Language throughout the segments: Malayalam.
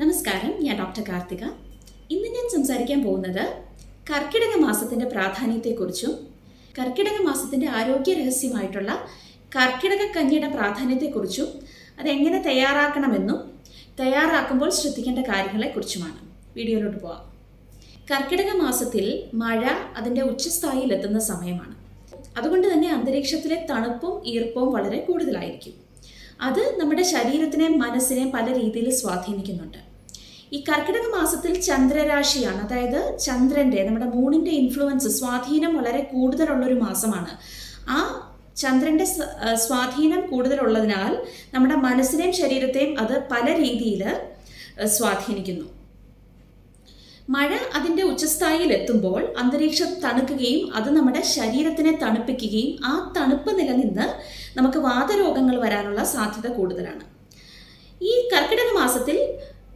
നമസ്കാരം ഞാൻ ഡോക്ടർ കാർത്തിക. ഇന്ന് ഞാൻ സംസാരിക്കാൻ പോകുന്നത് കർക്കിടക മാസത്തിന്റെ പ്രാധാന്യത്തെക്കുറിച്ചും കർക്കിടക മാസത്തിന്റെ ആരോഗ്യ രഹസ്യമായിട്ടുള്ള കർക്കിടക കഞ്ഞിയുടെ പ്രാധാന്യത്തെക്കുറിച്ചും അതെങ്ങനെ തയ്യാറാക്കണമെന്നും തയ്യാറാക്കുമ്പോൾ ശ്രദ്ധിക്കേണ്ട കാര്യങ്ങളെക്കുറിച്ചുമാണ്. വീഡിയോയിലോട്ട് പോവാം. കർക്കിടക മാസത്തിൽ മഴ അതിന്റെ ഉച്ചസ്ഥായിയിലെത്തുന്ന സമയമാണ്. അതുകൊണ്ട് തന്നെ അന്തരീക്ഷത്തിലെ തണുപ്പും ഈർപ്പവും വളരെ കൂടുതലായിരിക്കും. അത് നമ്മുടെ ശരീരത്തിനെയും മനസ്സിനെയും പല രീതിയിൽ സ്വാധീനിക്കുന്നുണ്ട്. ഈ കർക്കിടക മാസത്തിൽ ചന്ദ്രരാശിയാണ് അതായത് ചന്ദ്രന്റെ നമ്മുടെ മൂണിന്റെ ഇൻഫ്ലുവൻസ് സ്വാധീനം വളരെ കൂടുതലുള്ളൊരു മാസമാണ്. ആ ചന്ദ്രന്റെ സ്വാധീനം കൂടുതലുള്ളതിനാൽ നമ്മുടെ മനസ്സിനെയും ശരീരത്തെയും അത് പല രീതിയിൽ സ്വാധീനിക്കുന്നു. മഴ അതിന്റെ ഉച്ചസ്ഥായിയിൽ എത്തുമ്പോൾ അന്തരീക്ഷം തണുക്കുകയും അത് നമ്മുടെ ശരീരത്തിനെ തണുപ്പിക്കുകയും ആ തണുപ്പ് നിലനിന്ന് നമുക്ക് വാതരോഗങ്ങൾ വരാനുള്ള സാധ്യത കൂടുതലാണ്. ഈ കർക്കിടക മാസത്തിൽ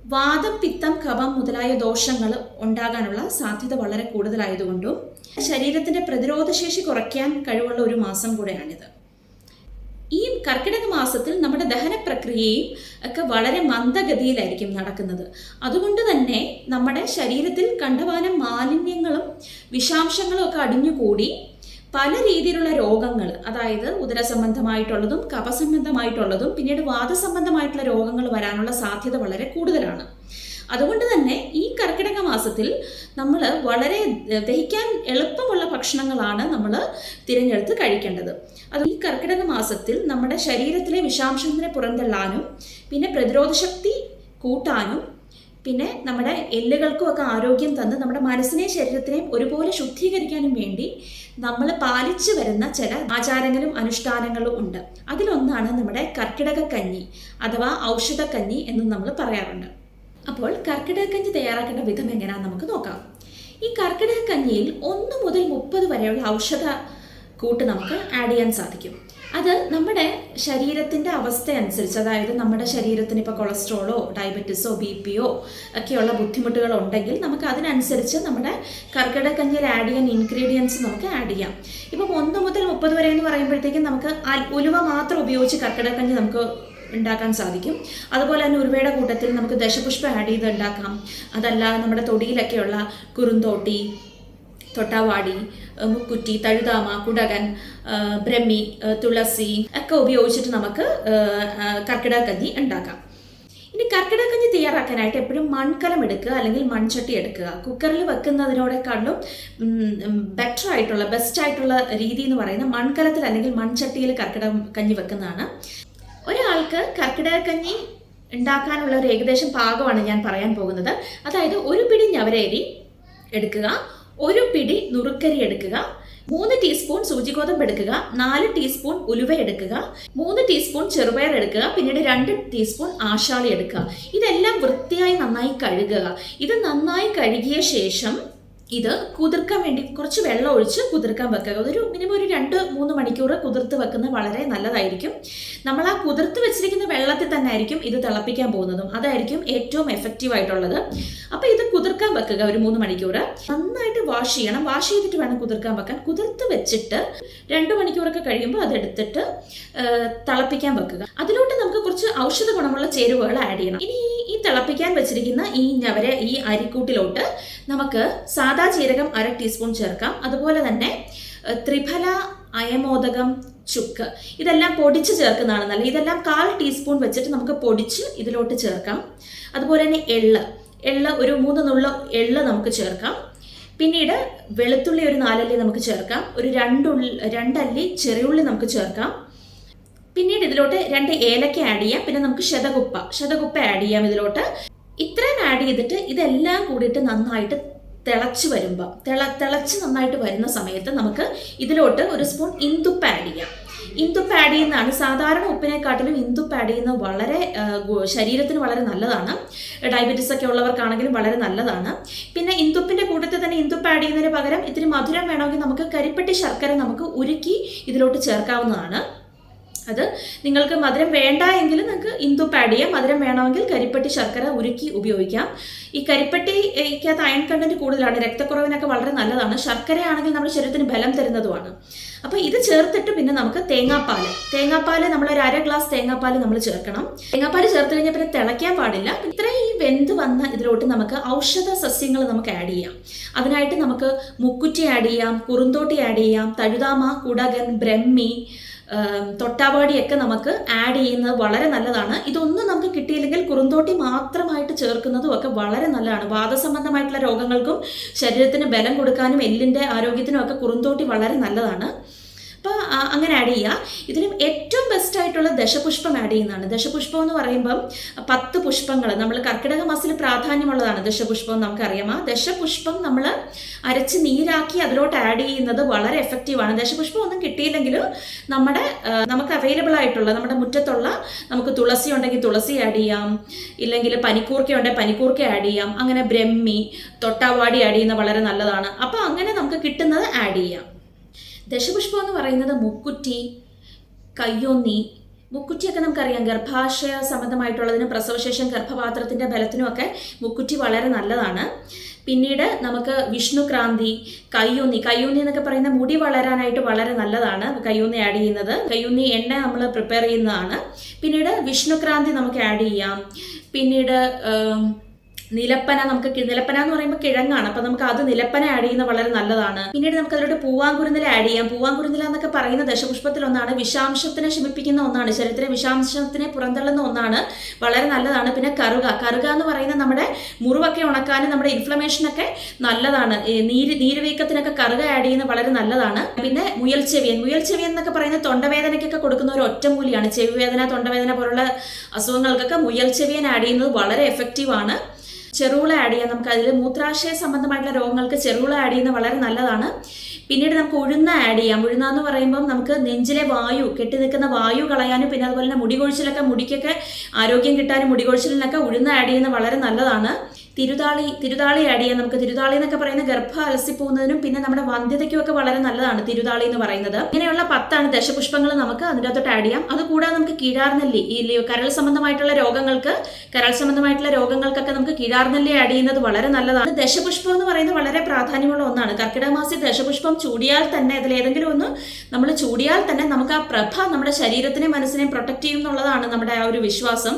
വാദം പിത്തം കഫം മുതലായ ദോഷങ്ങൾ ഉണ്ടാകാനുള്ള സാധ്യത വളരെ കൂടുതലായതുകൊണ്ടും ശരീരത്തിന്റെ പ്രതിരോധശേഷി കുറയ്ക്കാൻ കഴിവുള്ള ഒരു മാസം കൂടെയാണിത്. ഈ കർക്കിടക മാസത്തിൽ നമ്മുടെ ദഹന പ്രക്രിയയും ഒക്കെ വളരെ മന്ദഗതിയിലായിരിക്കും നടക്കുന്നത്. അതുകൊണ്ട് തന്നെ നമ്മുടെ ശരീരത്തിൽ കണ്ടമാനം മാലിന്യങ്ങളും വിഷാംശങ്ങളും ഒക്കെ അടിഞ്ഞുകൂടി പല രീതിയിലുള്ള രോഗങ്ങൾ അതായത് ഉദരസംബന്ധമായിട്ടുള്ളതും കഫസംബന്ധമായിട്ടുള്ളതും പിന്നീട് വാദസംബന്ധമായിട്ടുള്ള രോഗങ്ങൾ വരാനുള്ള സാധ്യത വളരെ കൂടുതലാണ്. അതുകൊണ്ട് തന്നെ ഈ കർക്കിടക മാസത്തിൽ നമ്മൾ വളരെ ദഹിക്കാൻ എളുപ്പമുള്ള ഭക്ഷണങ്ങളാണ് നമ്മൾ തിരഞ്ഞെടുത്ത് കഴിക്കേണ്ടത്. അത് ഈ കർക്കിടക മാസത്തിൽ നമ്മുടെ ശരീരത്തിലെ വിഷാംശത്തിനെ പുറന്തള്ളാനും പിന്നെ പ്രതിരോധശക്തി കൂട്ടാനും പിന്നെ നമ്മുടെ എല്ലുകൾക്കും ഒക്കെ ആരോഗ്യം തന്ന് നമ്മുടെ മനസ്സിനെയും ശരീരത്തിനെയും ഒരുപോലെ ശുദ്ധീകരിക്കാനും വേണ്ടി നമ്മൾ പാലിച്ചു വരുന്ന ചില ആചാരങ്ങളും അനുഷ്ഠാനങ്ങളും ഉണ്ട്. അതിലൊന്നാണ് നമ്മുടെ കർക്കിടക കഞ്ഞി അഥവാ ഔഷധ കഞ്ഞി എന്ന് നമ്മൾ പറയാറുണ്ട്. അപ്പോൾ കർക്കിടക കഞ്ഞി തയ്യാറാക്കേണ്ട വിധം എങ്ങനെയാണെന്ന് നമുക്ക് നോക്കാം. ഈ കർക്കിടക കഞ്ഞിയിൽ ഒന്ന് മുതൽ മുപ്പത് വരെയുള്ള ഔഷധ കൂട്ട് നമുക്ക് ആഡ് ചെയ്യാൻ സാധിക്കും. അത് നമ്മുടെ ശരീരത്തിന്റെ അവസ്ഥ അനുസരിച്ച് അതായത് നമ്മുടെ ശരീരത്തിന് ഇപ്പോൾ കൊളസ്ട്രോളോ ഡയബറ്റിസോ ബി പിയോ ഒക്കെയുള്ള ബുദ്ധിമുട്ടുകൾ ഉണ്ടെങ്കിൽ നമുക്ക് അതിനനുസരിച്ച് നമ്മുടെ കർക്കിടകഞ്ഞിൽ ആഡ് ചെയ്യാൻ ഇൻഗ്രീഡിയൻസ് നമുക്ക് ആഡ് ചെയ്യാം. ഇപ്പം ഒന്ന് മുതൽ മുപ്പത് വരെ എന്ന് പറയുമ്പോഴത്തേക്കും നമുക്ക് ഉലുവ മാത്രം ഉപയോഗിച്ച് കർക്കിടക കഞ്ഞി നമുക്ക് ഉണ്ടാക്കാൻ സാധിക്കും. അതുപോലെ തന്നെ ഉരുവയുടെ കൂട്ടത്തിൽ നമുക്ക് ദശപുഷ്പം ആഡ് ചെയ്ത് ഉണ്ടാക്കാം. അതല്ല നമ്മുടെ തൊടിയിലൊക്കെയുള്ള കുറുന്തോട്ടി തൊട്ടാവാടി മുക്കുറ്റി തഴുതാമ കുടകൻ ബ്രഹ്മി തുളസി ഒക്കെ ഉപയോഗിച്ചിട്ട് നമുക്ക് കർക്കിടക കഞ്ഞി ഉണ്ടാക്കാം. ഇനി കർക്കിടക കഞ്ഞി തയ്യാറാക്കാനായിട്ട് എപ്പോഴും മൺകലം എടുക്കുക അല്ലെങ്കിൽ മൺചട്ടി എടുക്കുക. കുക്കറിൽ വെക്കുന്നതിനോടെക്കാളും ബെറ്റർ ആയിട്ടുള്ള ബെസ്റ്റ് ആയിട്ടുള്ള രീതി എന്ന് പറയുന്നത് മൺകലത്തിൽ അല്ലെങ്കിൽ മൺചട്ടിയിൽ കർക്കിടക കഞ്ഞി വെക്കുന്നതാണ്. ഒരാൾക്ക് കർക്കിടക കഞ്ഞി ഉണ്ടാക്കാനുള്ള ഒരു ഏകദേശം പാകമാണ് ഞാൻ പറയാൻ പോകുന്നത്. അതായത് ഒരു പിടി ഞവരേരി എടുക്കുക. ഒരു പിടി നുറുക്കരി എടുക്കുക. മൂന്ന് ടീസ്പൂൺ സൂചിഗോതമ്പ് എടുക്കുക. നാല് ടീസ്പൂൺ ഉലുവ എടുക്കുക. മൂന്ന് ടീസ്പൂൺ ചെറുപയർ എടുക്കുക. പിന്നീട് രണ്ട് ടീസ്പൂൺ ആശാളി എടുക്കുക. ഇതെല്ലാം വൃത്തിയായി നന്നായി കഴുകുക. ഇത് നന്നായി കഴുകിയ ശേഷം ഇത് കുതിർക്കാൻ വേണ്ടി കുറച്ച് വെള്ളം ഒഴിച്ച് കുതിർക്കാൻ വെക്കുക. ഒരു മിനിമം ഒരു രണ്ട് മൂന്ന് മണിക്കൂർ കുതിർത്ത് വെക്കുന്നത് വളരെ നല്ലതായിരിക്കും. നമ്മൾ ആ കുതിർത്ത് വെച്ചിരിക്കുന്ന വെള്ളത്തിൽ തന്നെ ആയിരിക്കും ഇത് തിളപ്പിക്കാൻ പോകുന്നതും. അതായിരിക്കും ഏറ്റവും എഫക്റ്റീവ് ആയിട്ടുള്ളത്. അപ്പോൾ ഇത് കുതിർക്കാൻ വെക്കുക ഒരു മൂന്ന് മണിക്കൂർ. നന്നായിട്ട് വാഷ് ചെയ്യണം. വാഷ് ചെയ്തിട്ട് വേണം കുതിർക്കാൻ വെക്കാൻ. കുതിർത്ത് വെച്ചിട്ട് രണ്ട് മണിക്കൂറൊക്കെ കഴിയുമ്പോൾ അതെടുത്തിട്ട് തിളപ്പിക്കാൻ വെക്കുക. അതിലോട്ട് നമുക്ക് കുറച്ച് ഔഷധ ഗുണമുള്ള ചേരുവകൾ ആഡ് ചെയ്യണം. ഇനി ഈ- തിളപ്പിക്കാൻ വെച്ചിരിക്കുന്ന ഈ ഞവര ഈ അരിക്കൂട്ടിലോട്ട് നമുക്ക് സാദാ ജീരകം അര ടീസ്പൂൺ ചേർക്കാം. അതുപോലെ തന്നെ ത്രിഫല അയമോദകം ചുക്ക് ഇതെല്ലാം പൊടിച്ച് ചേർക്കുന്നതാണ് നല്ലത്. ഇതെല്ലാം കാൽ ടീസ്പൂൺ വെച്ചിട്ട് നമുക്ക് പൊടിച്ച് ഇതിലോട്ട് ചേർക്കാം. അതുപോലെ തന്നെ എള്ള്. എള്ള് ഒരു മൂന്ന് നുള്ള എള്ള് നമുക്ക് ചേർക്കാം. പിന്നീട് വെളുത്തുള്ളി ഒരു നാലല്ലി നമുക്ക് ചേർക്കാം. ഒരു രണ്ടുള്ളി രണ്ടല്ലി ചെറിയുള്ളി നമുക്ക് ചേർക്കാം. പിന്നീട് ഇതിലോട്ട് രണ്ട് ഏലക്ക ആഡ് ചെയ്യാം. പിന്നെ നമുക്ക് ശതകുപ്പ ശതകുപ്പ ആഡ് ചെയ്യാം ഇതിലോട്ട്. ഇത്രയും ആഡ് ചെയ്തിട്ട് ഇതെല്ലാം കൂടിയിട്ട് നന്നായിട്ട് തിളച്ച് വരുമ്പോൾ തിള തിളച്ച് നന്നായിട്ട് വരുന്ന സമയത്ത് നമുക്ക് ഇതിലോട്ട് ഒരു സ്പൂൺ ഇന്തുപ്പ് ആഡ് ചെയ്യാം. ഇന്തുപ്പ് ആഡ് ചെയ്യുന്നതാണ് സാധാരണ ഉപ്പിനെക്കാട്ടിലും ഇന്തുപ്പ് ആഡ് ചെയ്യുന്നത് വളരെ ശരീരത്തിന് വളരെ നല്ലതാണ്. ഡയബറ്റീസ് ഒക്കെ ഉള്ളവർക്കാണെങ്കിലും വളരെ നല്ലതാണ്. പിന്നെ ഇന്തുപ്പിന്റെ കൂട്ടത്തിൽ തന്നെ ഇന്തുപ്പ് ആഡ് ചെയ്യുന്നതിന് പകരം ഇത്തിരി മധുരം വേണമെങ്കിൽ നമുക്ക് കരിപ്പെട്ടി ശർക്കര നമുക്ക് ഉരുക്കി ഇതിലോട്ട് ചേർക്കാവുന്നതാണ്. അത് നിങ്ങൾക്ക് മധുരം വേണ്ട എങ്കിൽ നിങ്ങൾക്ക് ചെയ്യാം. മധുരം വേണമെങ്കിൽ കരിപ്പട്ടി ശർക്കര ഉരുക്കി ഉപയോഗിക്കാം. ഈ കരിപ്പട്ടിക്കകത്ത് അയൺ കണ്ടന്റ് കൂടുതലാണ്. രക്തക്കുറവിനൊക്കെ വളരെ നല്ലതാണ്. ശർക്കരയാണെങ്കിൽ നമ്മുടെ ശരീരത്തിന് ബലം തരുന്നതുമാണ്. അപ്പോൾ ഇത് ചേർത്തിട്ട് പിന്നെ നമുക്ക് തേങ്ങാപ്പാൽ തേങ്ങാപ്പാൽ നമ്മൾ ഒരു അര ഗ്ലാസ് തേങ്ങാപ്പാൽ നമ്മൾ ചേർക്കണം. തേങ്ങാപ്പാൽ ചേർത്ത് കഴിഞ്ഞാൽ പിന്നെ തിളയ്ക്കാൻ പാടില്ല. ഇത്രയും ഈ വെന്ത് വന്ന ഇതിലോട്ട് നമുക്ക് ഔഷധ സസ്യങ്ങൾ നമുക്ക് ആഡ് ചെയ്യാം. അതിനായിട്ട് നമുക്ക് മുക്കുറ്റി ആഡ് ചെയ്യാം കുറുന്തോട്ടി ആഡ് ചെയ്യാം തഴുതാമ കുടകൻ ബ്രഹ്മി തൊട്ടാവാടിയൊക്കെ നമുക്ക് ആഡ് ചെയ്യുന്നത് വളരെ നല്ലതാണ്. ഇതൊന്നും നമുക്ക് കിട്ടിയില്ലെങ്കിൽ കുറുന്തോട്ടി മാത്രമായിട്ട് ചേർക്കുന്നതും ഒക്കെ വളരെ നല്ലതാണ്. വാദസംബന്ധമായിട്ടുള്ള രോഗങ്ങൾക്കും ശരീരത്തിന് ബലം കൊടുക്കാനും എല്ലിന്റെ ആരോഗ്യത്തിനും ഒക്കെ കുറുന്തോട്ടി വളരെ നല്ലതാണ്. അപ്പോൾ അങ്ങനെ ആഡ് ചെയ്യുക ഇതിലും ഏറ്റവും ബെസ്റ്റ് ആയിട്ടുള്ള ദശപുഷ്പം ആഡ് ചെയ്യുന്നതാണ്. ദശപുഷ്പം എന്ന് പറയുമ്പം പത്ത് പുഷ്പങ്ങൾ നമ്മൾ കർക്കിടക മാസത്തിൽ പ്രാധാന്യമുള്ളതാണ് ദശപുഷ്പം നമുക്കറിയാം. ആ ദശപുഷ്പം നമ്മൾ അരച്ച് നീരാക്കി അതിലോട്ട് ആഡ് ചെയ്യുന്നത് വളരെ എഫക്റ്റീവാണ് ദശപുഷ്പം ഒന്നും കിട്ടിയില്ലെങ്കിലും നമ്മുടെ നമുക്ക് അവൈലബിൾ ആയിട്ടുള്ള നമ്മുടെ മുറ്റത്തുള്ള നമുക്ക് തുളസി ഉണ്ടെങ്കിൽ തുളസി ആഡ് ചെയ്യാം. ഇല്ലെങ്കിൽ പനിക്കൂർക്ക ഉണ്ടെങ്കിൽ പനിക്കൂർക്ക ആഡ് ചെയ്യാം. അങ്ങനെ ബ്രഹ്മി തൊട്ടാവാടി ആഡ് ചെയ്യുന്നത് വളരെ നല്ലതാണ്. അപ്പോൾ അങ്ങനെ നമുക്ക് കിട്ടുന്നത് ആഡ് ചെയ്യാം. ദശപുഷ്പം എന്ന് പറയുന്നത് മുക്കുറ്റി കയ്യൊന്നി. മുക്കുറ്റിയൊക്കെ നമുക്കറിയാം ഗർഭാശയ സംബന്ധമായിട്ടുള്ളതിനും പ്രസവശേഷം ഗർഭപാത്രത്തിന്റെ ബലത്തിനും ഒക്കെ മുക്കുറ്റി വളരെ നല്ലതാണ്. പിന്നീട് നമുക്ക് വിഷ്ണുക്രാന്തി കയ്യൂന്നി. കയ്യൂന്നി എന്നൊക്കെ പറയുന്ന മുടി വളരാനായിട്ട് വളരെ നല്ലതാണ് കയ്യൂന്നി ആഡ് ചെയ്യുന്നത്. കയ്യൂന്നി എണ്ണ നമ്മൾ പ്രിപ്പയർ ചെയ്യുന്നതാണ്. പിന്നീട് വിഷ്ണുക്രാന്തി നമുക്ക് ആഡ് ചെയ്യാം. പിന്നീട് നിലപ്പന നമുക്ക് നിലപ്പന എന്ന് പറയുമ്പോൾ കിഴങ്ങാണ്. അപ്പൊ നമുക്ക് അത് നിലപ്പന ആഡ് ചെയ്യുന്നത് വളരെ നല്ലതാണ്. പിന്നീട് നമുക്ക് അതിലോട്ട് പൂവാങ്കുരുന്നില ആഡ് ചെയ്യാം. പൂവാങ്കുരുന്നില എന്നൊക്കെ പറയുന്ന ദശപുഷ്പത്തിൽ ഒന്നാണ്. വിഷാംശത്തിനെ ശമിപ്പിക്കുന്ന ഒന്നാണ്. ശരീരത്തിലെ വിഷാംശത്തിനെ പുറന്തള്ളുന്ന ഒന്നാണ്. വളരെ നല്ലതാണ്. പിന്നെ കറുക. കറുക എന്ന് പറയുന്ന നമ്മുടെ മുറിവൊക്കെ ഉണക്കാനും നമ്മുടെ ഇൻഫ്ലമേഷനൊക്കെ നല്ലതാണ്. നീര് നീരുവീക്കത്തിനൊക്കെ കറുക ആഡ് ചെയ്യുന്നത് വളരെ നല്ലതാണ്. പിന്നെ മുയൽ ചെവിയൻ. മുയൽ ചെവിയൻ എന്നൊക്കെ പറയുന്നത് തൊണ്ടവേദനയ്ക്കൊക്കെ കൊടുക്കുന്ന ഒരു ഒറ്റമൂലിയാണ്. ചെവി വേദന തൊണ്ടവേദന പോലുള്ള അസുഖങ്ങൾക്കൊക്കെ മുയൽ ചെവിയൻ ആഡ് ചെയ്യുന്നത് വളരെ എഫക്റ്റീവ് ആണ്. ചെറുവിള ആഡ് ചെയ്യാം. നമുക്ക് അതിൽ മൂത്രാശയ സംബന്ധമായിട്ടുള്ള രോഗങ്ങൾക്ക് ചെറുകുള ആഡ് ചെയ്യുന്നത് വളരെ നല്ലതാണ്. പിന്നീട് നമുക്ക് ഉഴുന്ന ആഡ് ചെയ്യാം. ഉഴുന്ന എന്ന് പറയുമ്പം നമുക്ക് നെഞ്ചിലെ വായു കെട്ടി നിൽക്കുന്ന വായു കളയാനും പിന്നെ അതുപോലെ തന്നെ മുടി കൊഴിച്ചിലൊക്കെ മുടിക്കൊക്കെ ആരോഗ്യം കിട്ടാനും മുടി കൊഴിച്ചിലിനൊക്കെ ഉഴുന്ന ആഡ് ചെയ്യുന്നത് വളരെ നല്ലതാണ്. തിരുതാളി തിരുതാളി ആഡ് ചെയ്യാം നമുക്ക് തിരുതാളി എന്നൊക്കെ പറയുന്ന ഗർഭ അലസിപ്പോകുന്നതിനും പിന്നെ നമ്മുടെ വന്ധ്യതയ്ക്കും ഒക്കെ വളരെ നല്ലതാണ് തിരുതാളി എന്ന് പറയുന്നത്. ഇങ്ങനെയുള്ള പത്താണ് ദശപുഷ്പങ്ങൾ നമുക്ക് അതിനകത്തോട്ട് ആഡ് ചെയ്യാം. അതുകൂടാതെ നമുക്ക് കീഴാർനെല്ലി ഈ കരൾ സംബന്ധമായിട്ടുള്ള രോഗങ്ങൾക്ക് കരൾ സംബന്ധമായിട്ടുള്ള രോഗങ്ങൾക്കൊക്കെ നമുക്ക് കീഴാർനെല്ലി ആഡ് ചെയ്യുന്നത് വളരെ നല്ലതാണ്. ദശപുഷ്പം എന്ന് പറയുന്നത് വളരെ പ്രാധാന്യമുള്ള ഒന്നാണ്. കർക്കിടക മാസത്തിൽ ദശപുഷ്പം ചൂടിയാൽ തന്നെ അതിൽ ഏതെങ്കിലും ഒന്ന് നമ്മൾ ചൂടിയാൽ തന്നെ നമുക്ക് ആ പ്രഭ നമ്മുടെ ശരീരത്തിനെയും മനസ്സിനെയും പ്രൊട്ടക്ട് ചെയ്യും എന്നുള്ളതാണ് നമ്മുടെ ആ ഒരു വിശ്വാസം.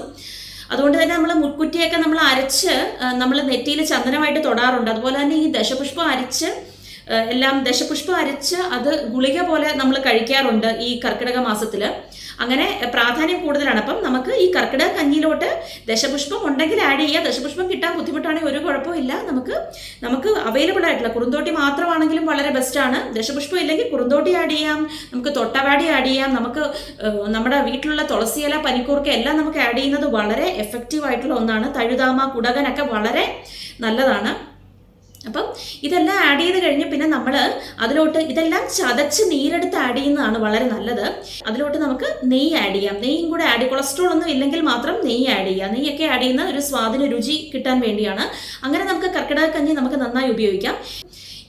അതുകൊണ്ട് തന്നെ നമ്മൾ മുക്കുറ്റിയൊക്കെ നമ്മൾ അരച്ച് നമ്മൾ നെറ്റിയിൽ ചന്ദനമായിട്ട് തൊടാറുണ്ട്. അതുപോലെ തന്നെ ഈ ദശപുഷ്പം അരച്ച് എല്ലാം ദശപുഷ്പം അരച്ച് അത് ഗുളിക പോലെ നമ്മൾ കഴിക്കാറുണ്ട് ഈ കർക്കിടക മാസത്തിൽ അങ്ങനെ പ്രാധാന്യം കൂടുതലാണ്. അപ്പം നമുക്ക് ഈ കർക്കിടക കഞ്ഞിയിലോട്ട് ദശപുഷ്പം ഉണ്ടെങ്കിൽ ആഡ് ചെയ്യുക. ദശപുഷ്പം കിട്ടാൻ ബുദ്ധിമുട്ടാണെങ്കിൽ ഒരു കുഴപ്പമില്ല നമുക്ക് നമുക്ക് അവൈലബിൾ ആയിട്ടുള്ള കുറുന്തോട്ടി മാത്രമാണെങ്കിലും വളരെ ബെസ്റ്റാണ് ദശപുഷ്പം ഇല്ലെങ്കിൽ കുറുന്തോട്ടി ആഡ് ചെയ്യാം. നമുക്ക് തൊട്ടവാടി ആഡ് ചെയ്യാം. നമുക്ക് നമ്മുടെ വീട്ടിലുള്ള തുളസിയില പനിക്കൂർക്ക എല്ലാം നമുക്ക് ആഡ് ചെയ്യുന്നത് വളരെ എഫക്റ്റീവ് ആയിട്ടുള്ള ഒന്നാണ്. തഴുതാമ കുടകനൊക്കെ വളരെ നല്ലതാണ്. അപ്പം ഇതെല്ലാം ആഡ് ചെയ്ത് കഴിഞ്ഞ് പിന്നെ നമ്മൾ അതിലോട്ട് ഇതെല്ലാം ചതച്ച് നീരെടുത്ത് ആഡ് ചെയ്യുന്നതാണ് വളരെ നല്ലത്. അതിലോട്ട് നമുക്ക് നെയ്യ് ആഡ് ചെയ്യാം. നെയ്യും കൂടെ ആഡ് കൊളസ്ട്രോൾ ഒന്നും ഇല്ലെങ്കിൽ മാത്രം നെയ്യ് ആഡ് ചെയ്യാം നെയ്യൊക്കെ ആഡ് ചെയ്യുന്ന ഒരു സ്വാദിന് രുചി കിട്ടാൻ വേണ്ടിയാണ്. അങ്ങനെ നമുക്ക് കർക്കിടക കഞ്ഞി നമുക്ക് നന്നായി ഉപയോഗിക്കാം.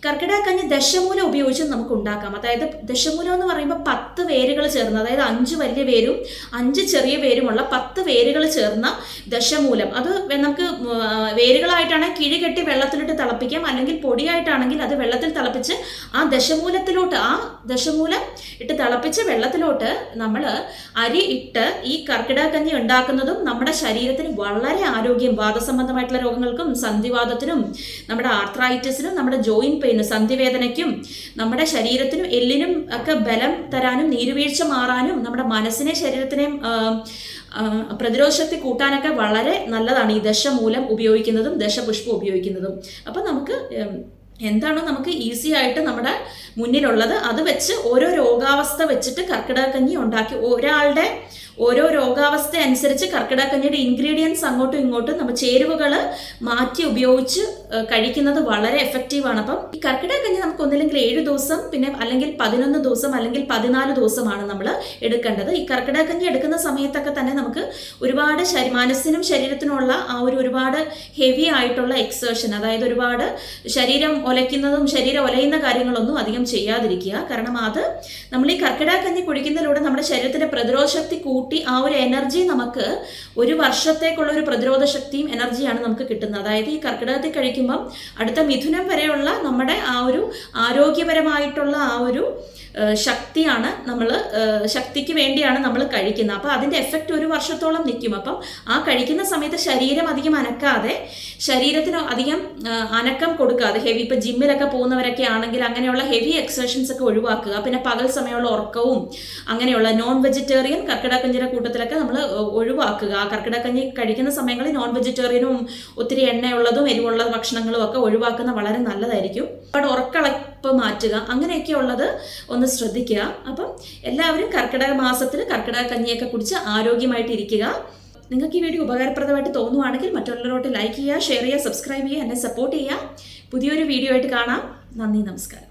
കർക്കിടക കഞ്ഞി ദശമൂലം ഉപയോഗിച്ച് നമുക്ക് ഉണ്ടാക്കാം. അതായത് ദശമൂലം എന്ന് പറയുമ്പോൾ പത്ത് വേരുകൾ ചേർന്ന് അതായത് അഞ്ച് വലിയ വേരും അഞ്ച് ചെറിയ വേരുമുള്ള പത്ത് വേരുകൾ ചേർന്ന ദശമൂലം. അത് നമുക്ക് വേരുകളായിട്ടാണെങ്കിൽ കിഴികെട്ടി വെള്ളത്തിലിട്ട് തിളപ്പിക്കാം. അല്ലെങ്കിൽ പൊടിയായിട്ടാണെങ്കിൽ അത് വെള്ളത്തിൽ തിളപ്പിച്ച് ആ ദശമൂലത്തിലോട്ട് ആ ദശമൂലം ഇട്ട് തിളപ്പിച്ച് വെള്ളത്തിലോട്ട് നമ്മൾ അരി ഇട്ട് ഈ കർക്കിടക കഞ്ഞി ഉണ്ടാക്കുന്നതും നമ്മുടെ ശരീരത്തിന് വളരെ ആരോഗ്യം വാദസംബന്ധമായിട്ടുള്ള രോഗങ്ങൾക്കും സന്ധിവാദത്തിനും നമ്മുടെ ആർത്രൈറ്റിസിനും നമ്മുടെ ജോയിന്റ് പെയിന് സന്ധിവേദനയ്ക്കും നമ്മുടെ ശരീരത്തിനും എല്ലിനും ഒക്കെ ബലം തരാനും നീരുവീഴ്ച മാറാനും നമ്മുടെ മനസ്സിനെ ശരീരത്തിനെയും ആ, ആ, പ്രതിരോധ ശക്തി കൂട്ടാനൊക്കെ വളരെ നല്ലതാണ് ഈ ദശമൂലം ഉപയോഗിക്കുന്നതും ദശപുഷ്പം ഉപയോഗിക്കുന്നതും. അപ്പം നമുക്ക് എന്താണോ നമുക്ക് ഈസി ആയിട്ട് നമ്മുടെ മുന്നിലുള്ളത്. അത് വെച്ച് ഓരോ രോഗാവസ്ഥ വെച്ചിട്ട് കർക്കിടക കഞ്ഞി ഉണ്ടാക്കി. ഒരാളുടെ ഓരോ രോഗാവസ്ഥ അനുസരിച്ച് കർക്കിടക കഞ്ഞിയുടെ ഇൻഗ്രീഡിയൻസ് അങ്ങോട്ടും ഇങ്ങോട്ടും നമ്മൾ ചേരുവകൾ മാറ്റി ഉപയോഗിച്ച് കഴിക്കുന്നത് വളരെ എഫക്റ്റീവാണ് അപ്പം ഈ കർക്കിടക കഞ്ഞി നമുക്ക് ഒന്നില്ലെങ്കിൽ ഏഴ് ദിവസം പിന്നെ അല്ലെങ്കിൽ പതിനൊന്ന് ദിവസം അല്ലെങ്കിൽ പതിനാല് ദിവസമാണ് നമ്മൾ എടുക്കേണ്ടത്. ഈ കർക്കിടക കഞ്ഞി എടുക്കുന്ന സമയത്തൊക്കെ തന്നെ നമുക്ക് ഒരുപാട് ശരി മനസ്സിനും ശരീരത്തിനുമുള്ള ആ ഒരു ഒരുപാട് ഹെവി ആയിട്ടുള്ള എക്സേഷൻ അതായത് ഒരുപാട് ശരീരം ഒലയ്ക്കുന്നതും ശരീരം ഒലയുന്ന കാര്യങ്ങളൊന്നും അധികം ചെയ്യാതിരിക്കുക. കാരണം അത് നമ്മൾ ഈ കർക്കിടക കഞ്ഞി കുടിക്കുന്നതിലൂടെ നമ്മുടെ ശരീരത്തിന്റെ പ്രതിരോധ ശക്തി കൂട്ടി ആ ഒരു എനർജി നമുക്ക് ഒരു വർഷത്തേക്കുള്ള ഒരു പ്രതിരോധ ശക്തിയും എനർജിയാണ് നമുക്ക് കിട്ടുന്നത്. അതായത് ഈ കർക്കിടകത്തിൽ കഴിക്കുമ്പം അടുത്ത മിഥുനം വരെയുള്ള നമ്മുടെ ആ ഒരു ആരോഗ്യപരമായിട്ടുള്ള ആ ഒരു ശക്തിയാണ് നമ്മൾ ശക്തിക്ക് വേണ്ടിയാണ് നമ്മൾ കഴിക്കുന്നത്. അപ്പോൾ അതിന്റെ എഫക്റ്റ് ഒരു വർഷത്തോളം നിൽക്കും. അപ്പം ആ കഴിക്കുന്ന സമയത്ത് ശരീരം അധികം അനക്കാതെ ശരീരത്തിന് അധികം അനക്കം കൊടുക്കാതെ ഹെവി ഇപ്പോൾ ജിമ്മിലൊക്കെ പോകുന്നവരൊക്കെ ആണെങ്കിൽ അങ്ങനെയുള്ള ഹെവി എക്സർഷൻസ് ഒക്കെ ഒഴിവാക്കുക. പിന്നെ പകൽ സമയമുള്ള ഉറക്കവും അങ്ങനെയുള്ള നോൺ വെജിറ്റേറിയൻ കർക്കിടകഞ്ഞിയുടെ കൂട്ടത്തിലൊക്കെ നമ്മൾ ഒഴിവാക്കുക. ആ കർക്കിടകഞ്ഞി കഴിക്കുന്ന സമയങ്ങളിൽ നോൺ വെജിറ്റേറിയനും ഒത്തിരി എണ്ണയുള്ളതും എരിവുള്ള ഭക്ഷണങ്ങളും ഒക്കെ ഒഴിവാക്കുന്ന വളരെ നല്ലതായിരിക്കും. ഒരുപാട് ഉറക്കളപ്പ് മാറ്റുക അങ്ങനെയൊക്കെ ഉള്ളത് ഒന്ന് ശ്രദ്ധിക്കുക. അപ്പം എല്ലാവരും കർക്കിടക മാസത്തിൽ കർക്കിടക കഞ്ഞിയൊക്കെ കുടിച്ച് ആരോഗ്യമായിട്ട് ഇരിക്കുക. നിങ്ങൾക്ക് ഈ വീഡിയോ ഉപകാരപ്രദമായിട്ട് തോന്നുവാണെങ്കിൽ മറ്റുള്ളവരോട്ട് ലൈക്ക് ചെയ്യുക ഷെയർ ചെയ്യുക സബ്സ്ക്രൈബ് ചെയ്യുക എന്നെ സപ്പോർട്ട് ചെയ്യുക. പുതിയൊരു വീഡിയോ ആയിട്ട് കാണാം. നന്ദി നമസ്കാരം.